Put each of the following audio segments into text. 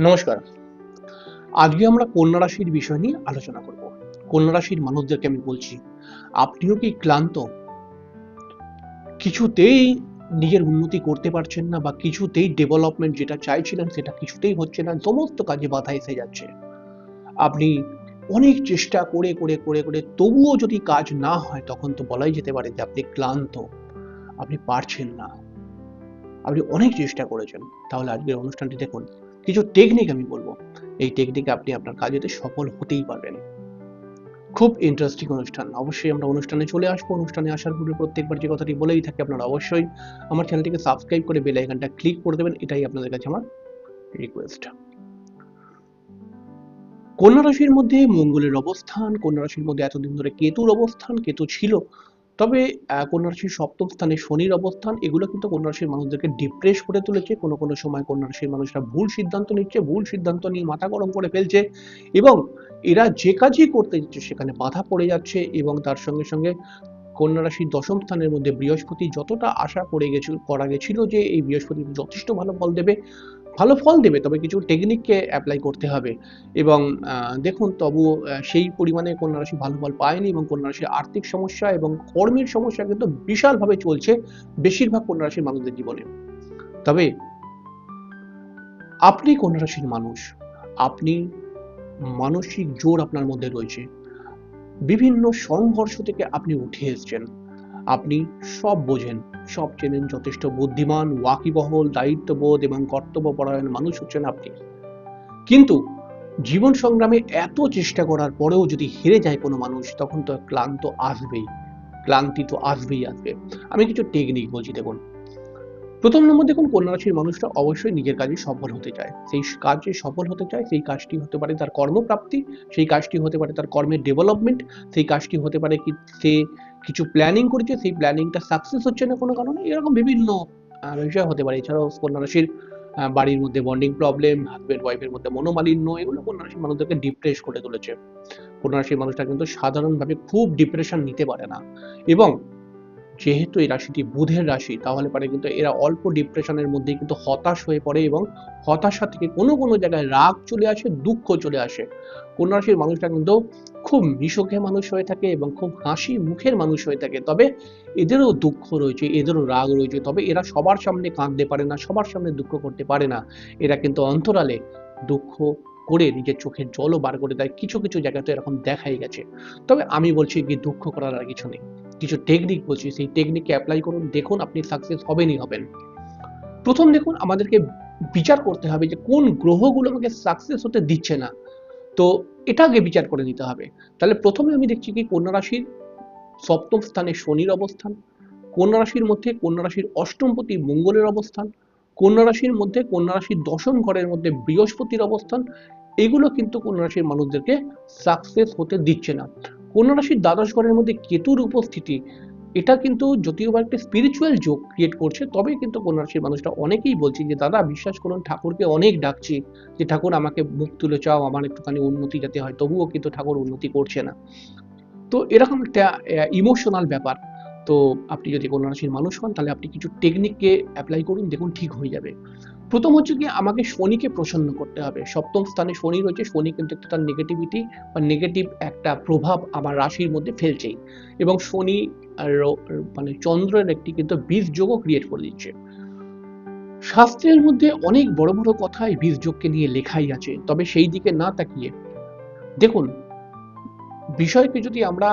নমস্কার। আজকে আমরা কন্যা রাশির বিষয় নিয়ে আলোচনা করব। কন্যা রাশির মানুষদেরকে আমি বলছি, আপনিও কি ক্লান্ত? কিছুতেই নিজের উন্নতি করতে পারছেন না বা কিছুতেই ডেভেলপমেন্ট যেটা চাইছিলেন সেটা কিছুতেই হচ্ছে না, সমস্ত কাজে বাধা এসে যাচ্ছে। আপনি অনেক চেষ্টা করে করে করে করে তবুও যদি কাজ না হয়, তখন তো বলাই যেতে পারে যে আপনি ক্লান্ত। আপনি পারছেন না। আপনি অনেক চেষ্টা করেছেন। তাহলে আজকের অনুষ্ঠানটি দেখুন। কিছু টেকনিক আমি বলব। এই টেকনিকে আপনি আপনার কাজেতে সফল হতেই পারবেন। খুব ইন্টারেস্টিং অনুষ্ঠান। অবশ্যই আমরা অনুষ্ঠানে চলে আসব। অনুষ্ঠানে আসার পূর্বে প্রত্যেকবার যে কথাটি বলেই থাকি আপনারা অবশ্যই আমার চ্যানেলটিকে সাবস্ক্রাইব করে বেল আইকনটা ক্লিক করে দেবেন। এটাই আপনাদের কাছে আমার রিকোয়েস্ট কন্যা রাশির মধ্যে মঙ্গলের অবস্থান, কন্যা রাশির মধ্যে এতদিন ধরে কেতুর অবস্থান, কেতু ছিল। তবে কন্যা রাশির সপ্তম স্থানে শনির অবস্থান, এগুলো কিন্তু কন্যা রাশির মানুষদেরকে ডিপ্রেস করে তুলেছে। কোনো কোনো সময় কন্যা রাশির মানুষরা ভুল সিদ্ধান্ত নিচ্ছে, ভুল সিদ্ধান্ত নিয়ে মাথা গরম করে ফেলছে এবং এরা যে কাজই করতে যাচ্ছে সেখানে বাধা পড়ে যাচ্ছে এবং তার সঙ্গে সঙ্গে কন্যা রাশির দশম স্থানের মধ্যে বৃহস্পতি যতটা আশা করে গেছিল, করা গেছিল যে এই বৃহস্পতি যথেষ্ট ভালো ফল দেবে ভালো ফল দেবে, তবে কিছু টেকনিককে অ্যাপ্লাই করতে হবে। এবং দেখুন, তবু সেই পরিমাণে কন্যা রাশি ভালো ফল পায়নি এবং কন্যা রাশির আর্থিক সমস্যা এবং কর্মের সমস্যা কিন্তু বিশালভাবে চলছে বেশিরভাগ কন্যা রাশির মানুষদের জীবনে। তবে, আপনি কন্যা রাশির মানুষ, আপনি মানসিক জোর আপনার মধ্যে রয়েছে। বিভিন্ন সংঘর্ষ থেকে আপনি উঠে এসেছেন। আপনি সব বোঝেন, সব চেনেন, যথেষ্ট বুদ্ধিমান, ওয়াকিবহল, দায়িত্ববোধ এবং কর্তব্যপরায়ণ মানুষ হচ্ছেন আপনি। কিন্তু জীবন সংগ্রামে এত চেষ্টা করার পরেও যদি হেরে যায় কোনো মানুষ, তখন তো ক্লান্ত আসবেই, ক্লান্তি তো আসবেই আসবে। আমি কিছু টেকনিক বলছি, দেখুন। প্রথম নম্বর দেখুন কন্যা রাশির মানুষরা অবশ্যই নিজের কাজে সফল হতে চায়। সেই কাজে সফল হতে চায়, সেই কাজটি হতে পারে তার কর্মপ্রাপ্তি, সেই কাজটি হতে পারে তার কর্মের ডেভেলপমেন্ট সেই কাজটি হতে পারে কি সে কিছু প্ল্যানিং করেছে, সেই প্ল্যানিংটা সাকসেস হচ্ছে না কোনো কারণে, এরকম বিভিন্ন বিষয় হতে পারে। এছাড়াও কন্যা রাশির বাড়ির মধ্যে বন্ডিং প্রবলেম হাজবেন্ড ওয়াইফের মধ্যে মনোমালিন্য, এগুলো কন্যা রাশির মানুষদেরকে ডিপ্রেস করে তুলেছে। কন্যা রাশির মানুষটা কিন্তু সাধারণভাবে খুব ডিপ্রেশন নিতে পারে না। এবং যেহেতু এই রাশিটি বুধের রাশি, তাহলে পারে কিন্তু এরা অল্প ডিপ্রেশনের মধ্যেই কিন্তু হতাশ হয়ে পড়ে এবং হতাশা থেকে কোনো কোনো জায়গায় রাগ চলে আসে, দুঃখ চলে আসে। কন্যা রাশির মানুষটা কিন্তু খুব মিশকে মানুষ হয়ে থাকে এবং খুব হাসি মুখের মানুষ হয়ে থাকে। তবে এদেরও দুঃখ রয়েছে, এদেরও রাগ রয়েছে, তবে এরা সবার সামনে কাঁদতে পারে না, সবার সামনে দুঃখ করতে পারে না। এরা কিন্তু অন্তরালে দুঃখ করে নিজের চোখের জলও বার করে দেয়, কিছু কিছু জায়গায় তো এরকম দেখাই গেছে। তবে আমি বলছি কি, দুঃখ করার আর কিছু নেই। কিছু টেকনিক বলছি, সেই টেকনিককে অ্যাপ্লাই করুন, দেখুন আপনি সাকসেস হবেনই হবেন। প্রথম দেখুন, আমাদেরকে বিচার করতে হবে যে কোন গ্রহগুলো আমাকে সাকসেস হতে দিচ্ছে না। তো এটা আগে বিচার করে নিতে হবে। তাহলে প্রথমে আমি দেখছি কি, কন্যা রাশির সপ্তম স্থানে শনির অবস্থান, কন্যা রাশির মধ্যে কন্যা রাশির অষ্টমপতি মঙ্গলের অবস্থান, কন্যা রাশির মধ্যে কন্যা রাশির দশম ঘরের মধ্যে বৃহস্পতির অবস্থান, এগুলো কিন্তু কন্যা রাশির মানুষদেরকে সাকসেস হতে দিচ্ছে না। কন্যা রাশির দ্বাদশ ঘরের মধ্যে কেতুর উপস্থিতি, এটা কিন্তু যদিও বা একটা স্পিরিচুয়াল যোগ ক্রিয়েট করছে, তবে কিন্তু কন্যা রাশির মানুষটা অনেকেই বলছে যে, দাদা, বিশ্বাস করুন, ঠাকুরকে অনেক ডাকছি যে, ঠাকুর আমাকে মুখ তুলে চাও, আমার একটুখানি উন্নতি যাতে হয়। তবুও কিন্তু ঠাকুর উন্নতি করছে না। তো এরকম একটা ইমোশনাল ব্যাপার। তো আপনি যদি কন্যা রাশির মানুষ হন, তাহলে আপনি কিছু টেকনিককে অ্যাপ্লাই করুন, দেখুন ঠিক হয়ে যাবে। প্রথম হচ্ছে কি, আমাকে শনিকে প্রসন্ন করতে হবে। সপ্তম স্থানে শনি রয়েছে, শনি কিন্তু একটা তার নেগেটিভিটি বা নেগেটিভ একটা প্রভাব আমার রাশির মধ্যে ফেলছেই। এবং শনি মানে চন্দ্রের একটি কিন্তু বীজ যোগও ক্রিয়েট করে দিচ্ছে। শাস্ত্রের মধ্যে অনেক বড় বড় কথা এই বীজ যোগকে নিয়ে লেখাই আছে, তবে সেই দিকে না তাকিয়ে দেখুন, বিষয়কে যদি আমরা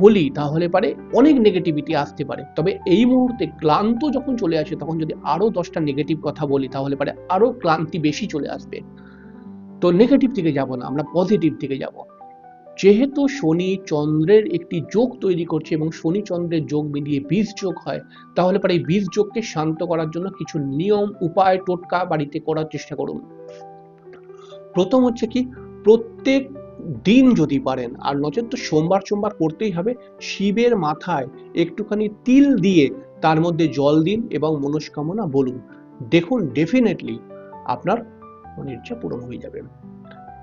বলি তাহলে পারে অনেক নেগেটিভিটি আসতে পারে। তবে এই মুহূর্তে ক্লান্ত যখন চলে আসে, তখন যদি আরও দশটা নেগেটিভ কথা বলি, তাহলে পারে আরও ক্লান্তি বেশি চলে আসবে। তো নেগেটিভ দিকে যাব না, আমরা পজিটিভ দিকে যাব। যেহেতু শনি চন্দ্রের একটি যোগ তৈরি করছে এবং শনি চন্দ্রের যোগ মিলিয়ে বীজ যোগ হয়, তাহলে পরে এই বীজ যোগকে শান্ত করার জন্য কিছু নিয়ম, উপায়, টোটকা বাড়িতে করার চেষ্টা করুন। প্রথম হচ্ছে কি, প্রত্যেক দিন যদি পারেন, আর নচেত তো সোমবার সোমবার করতেই হবে, শিবের মাথায় একটুখানি তিল দিয়ে তার মধ্যে জল দিন এবং মনস্কামনা বলুন। দেখুন ডেফিনেটলি আপনার মনের ইচ্ছা পূরণ হয়ে যাবে।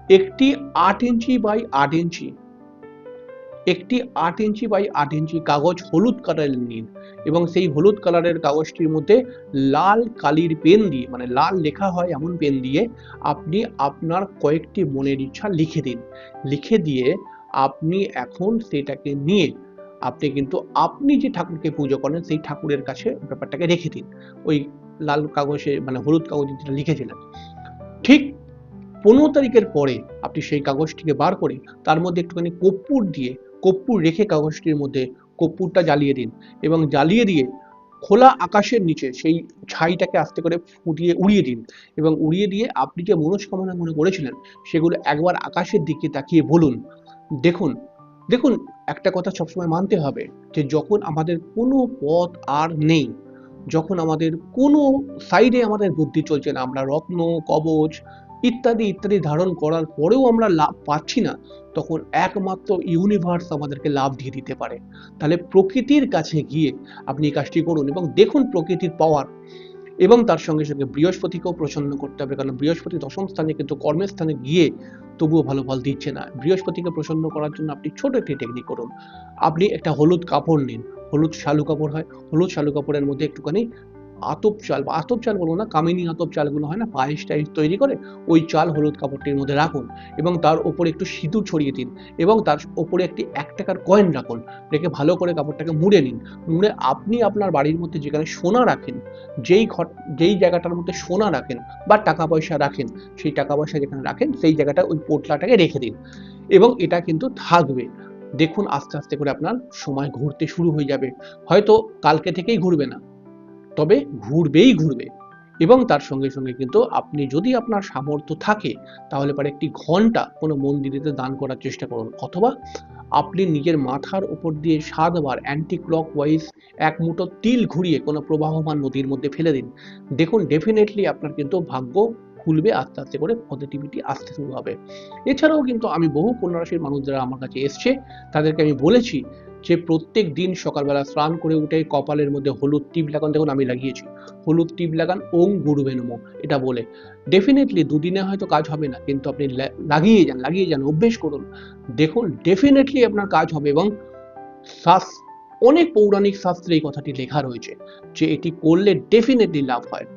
একটি আট ইঞ্চি বাই আট ইঞ্চি একটি আট ইঞ্চি বাই আট ইঞ্চি কাগজ হলুদ কালারের নিন এবং সেই হলুদ কালারের কাগজটির মধ্যে লাল কালির পেন দিয়ে মানে লাল লেখা হয় এমন পেন দিয়ে আপনি আপনার কয়েকটি মনের ইচ্ছা লিখে দিন। লিখে দিয়ে আপনি এখন সেটাকে নিয়ে আপনি কিন্তু, আপনি যে ঠাকুরকে পুজো করেন সেই ঠাকুরের কাছে ব্যাপারটাকে রেখে দিন। ওই লাল কাগজে মানে হলুদ কাগজে যেটা লিখেছিলেন। ঠিক পনেরো তারিখের পরে আপনি সেই কাগজটিকে বার করে তার মধ্যে একটুখানি কর্পূর দিয়ে কর্পূর রেখে কাগজটির মধ্যে কর্পূরটা জ্বালিয়ে দিন এবং জ্বালিয়ে দিয়ে খোলা আকাশের নিচে সেই ছাইটাকে আস্তে করে ফুটিয়ে উড়িয়ে দিন এবং উড়িয়ে দিয়ে আপনি যে মনস্কামনা মনে করেছিলেন সেগুলো একবার আকাশের দিকে তাকিয়ে বলুন। দেখুন দেখুন, একটা কথা সবসময় মানতে হবে যে যখন আমাদের কোনো পথ আর নেই, যখন আমাদের কোনো সাইডে আমাদের বুদ্ধি চলছে না, আমরা রত্ন, কবচ ইত্যাদি ইত্যাদি ধারণ করার পরেও আমরা লাভ পাচ্ছি না, তখন একমাত্র ইউনিভার্স আমাদেরকে লাভ দিয়ে দিতে পারে। তাহলে প্রকৃতির কাছে গিয়ে আপনি এই কাজটি করুন এবং দেখুন প্রকৃতির পাওয়ার এবং তার সঙ্গে সঙ্গে বৃহস্পতিকেও প্রসন্ন করতে হবে, কারণ বৃহস্পতি দশম স্থানে কিন্তু কর্মের স্থানে গিয়ে তবুও ভালো ফল দিচ্ছে না। বৃহস্পতিকে প্রসন্ন করার জন্য আপনি ছোট একটি টেকনিক করুন। আপনি একটা হলুদ কাপড় নিন, হলুদ শালু কাপড় হয়, হলুদ শালু কাপড়ের মধ্যে একটুখানি আতপ চাল, বা আতপ চাল বলব না, কামিনী আতপ চালগুলো হয় না, পায়েস টাইস তৈরি করে ওই চাল হলুদ কাপড়টির মধ্যে রাখুন এবং তার উপরে একটু সিঁদুর ছড়িয়ে দিন এবং তার উপরে একটি এক টাকার কয়েন রাখুন। রেখে ভালো করে কাপড়টাকে মুড়ে নিন। মুড়ে আপনি আপনার বাড়ির মধ্যে যেখানে সোনা রাখেন, যেই ঘর, যেই জায়গাটার মধ্যে সোনা রাখেন বা টাকা পয়সা রাখেন, সেই টাকা পয়সা যেখানে রাখেন, সেই জায়গাটা ওই পোটলাটাকে রেখে দিন এবং এটা কিন্তু থাকবে। দেখুন আস্তে আস্তে করে আপনার সময় ঘুরতে শুরু হয়ে যাবে। হয়তো কালকে থেকেই ঘুরবে না। তবে ঘুরবেই ঘুরবে। এবং তার সঙ্গে সঙ্গে কিন্তু আপনি যদি আপনার সামর্থ্য থাকে, তাহলে পরে একটি ঘণ্টা কোনো মন্দিরেতে দান করার চেষ্টা করুন। অথবা আপনি নিজের মাথার উপর দিয়ে সাতবার অ্যান্টি ক্লক ওয়াইজ এক মুঠো তিল ঘুরিয়ে কোনো প্রবাহমান নদীর মধ্যে ফেলে দিন। দেখুন ডেফিনেটলি আপনার কিন্তু ভাগ্য খুলবে, আস্তে আস্তে করে পজিটিভিটি আসতে শুরু হবে। এছাড়াও কিন্তু আমি বহু কন্যা মানুষ যারা আমার কাছে এসছে, তাদেরকে আমি বলেছি যে প্রত্যেক দিন সকালবেলা স্নান করে উঠে কপালের মধ্যে হলুদ টিপ লাগান। দেখুন, আমি লাগিয়েছি। হলুদ টিপ লাগান, ওং গুরুবে নমঃ এটা বলে। ডেফিনেটলি দুদিনে হয়তো কাজ হবে না, কিন্তু আপনি লাগিয়ে যান লাগিয়ে যান, অভ্যেস করুন। দেখুন ডেফিনেটলি আপনার কাজ হবে এবং শাস, অনেক পৌরাণিক শাস্ত্রে এই কথাটি লেখা রয়েছে যে এটি করলে ডেফিনেটলি লাভ হয়।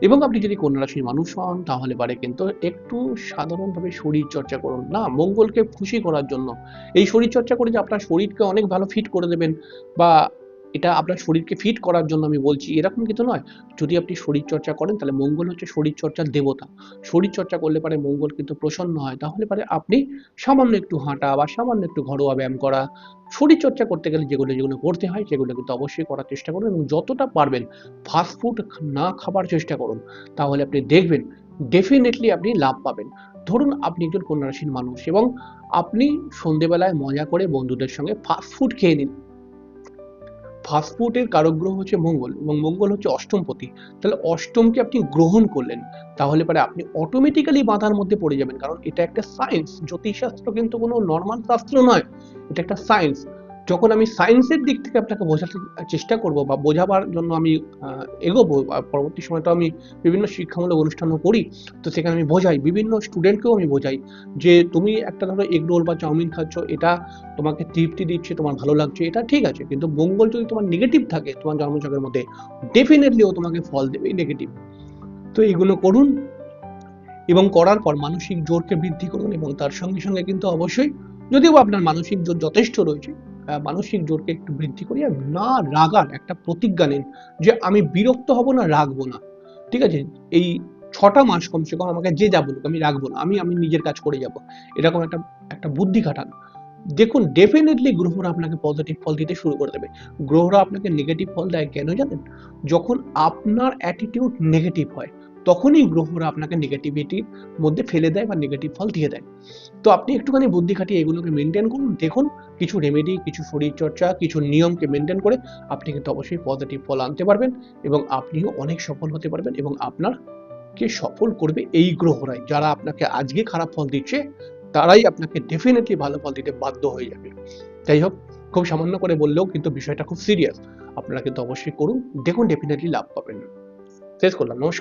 এবং আপনি যদি কন্যা রাশির মানুষ হন, তাহলে পারে কিন্তু একটু সাধারণভাবে শরীর চর্চা করুন। না, মঙ্গলকে খুশি করার জন্য। এই শরীর চর্চা করে যে আপনার শরীরকে অনেক ভালো ফিট করে দেবেন বা এটা আপনার শরীরকে ফিট করার জন্য আমি বলছি, এরকম কিন্তু নয়। যদি আপনি শরীর চর্চা করেন, তাহলে মঙ্গল হচ্ছে শরীর চর্চার দেবতা। শরীর চর্চা করলে পারে মঙ্গল কিন্তু প্রসন্ন হয়, তাহলে পারে আপনি সামান্য একটু হাঁটা বা সামান্য একটু ঘরোয়া ব্যায়াম করা। শরীর চর্চা করতে গেলে যেগুলো যেগুলো করতে হয়, সেগুলো কিন্তু অবশ্যই করার চেষ্টা করুন এবং যতটা পারবেন ফাস্ট ফুড না খাবার চেষ্টা করুন। তাহলে আপনি দেখবেন ডেফিনেটলি আপনি লাভ পাবেন। ধরুন আপনি একজন কন্যা রাশির মানুষ এবং আপনি সন্ধেবেলায় মজা করে বন্ধুদের সঙ্গে ফাস্ট ফুড খেয়ে নিন ফাস্ট ফুডের কারক গ্রহ হচ্ছে মঙ্গল এবং মঙ্গল হচ্ছে অষ্টমপতি তাহলে অষ্টমকে আপনি গ্রহণ করলেন, তাহলে পরে আপনি অটোমেটিক্যালি বাধার মধ্যে পড়ে যাবেন। কারণ এটা একটা সায়েন্স জ্যোতিষশাস্ত্র কিন্তু কোনো নর্মাল শাস্ত্র নয়। এটা একটা সায়েন্স যখন আমি সায়েন্সের দিক থেকে আপনাকে বোঝাতে চেষ্টা করব বা বোঝাবার জন্য আমি এগোবো পরবর্তী সময় তো আমি বিভিন্ন শিক্ষামূলক অনুষ্ঠানও করি, তো সেখানে আমি বোঝাই, বিভিন্ন স্টুডেন্টকেও আমি বোঝাই যে তুমি একটা ধরো এগ রোল বা চাউমিন খাচ্ছ, এটা তোমাকে তৃপ্তি দিচ্ছে, তোমার ভালো লাগছে, এটা ঠিক আছে। কিন্তু মঙ্গল যদি তোমার নেগেটিভ থাকে, তোমার জন্মছকের মধ্যে ডেফিনেটলি ও তোমাকে ফল দেবে নেগেটিভ তো এগুলো করুন এবং করার পর মানসিক জোরকে বৃদ্ধি করুন এবং তার সঙ্গে সঙ্গে কিন্তু অবশ্যই যদিও আপনার মানসিক জোর যথেষ্ট রয়েছে মানসিক জোরকে একটু বৃদ্ধি করিয়ে না রাগার একটা প্রতিজ্ঞা নিন যে আমি বিরক্ত হব না, রাগবো না। ঠিক আছে? এই ছটা মাস কমসে কম আমাকে যে যা বলুক আমি রাখব না, আমি আমি নিজের কাজ করে যাব। এরকম একটা একটা বুদ্ধি খাটান। দেখুন ডেফিনেটলি গ্রহরা আপনাকে পজিটিভ ফল দিতে শুরু করে দেবে। গ্রহরা আপনাকে নেগেটিভ ফল দেয় কেন জানেন? যখন আপনার অ্যাটিটিউড নেগেটিভ হয় তখনই গ্রহরা আপনাকে নেগেটিভিটির মধ্যে ফেলে দেয় বা নেগেটিভ ফল দিয়ে দেয়। তো আপনি একটুখানি বুদ্ধি খাটিয়ে এগুলোকে মেনটেন করুন, দেখুন কিছু রেমেডি কিছু শরীরচর্চা কিছু নিয়মকে মেনটেন করে আপনি কিন্তু অবশ্যই পজিটিভ ফল আনতে পারবেন এবং আপনিও অনেক সফল হতে পারবেন এবং আপনার কে সফল করবে এই গ্রহরাই। যারা আপনাকে আজকে খারাপ ফল দিচ্ছে, তারাই আপনাকে ডেফিনেটলি ভালো ফল দিতে বাধ্য হয়ে যাবে। যাই হোক, খুব সামান্য করে বললেও কিন্তু বিষয়টা খুব সিরিয়াস আপনারা কিন্তু অবশ্যই করুন, দেখুন ডেফিনেটলি লাভ পাবেন। শেষ করলাম, নমস্কার।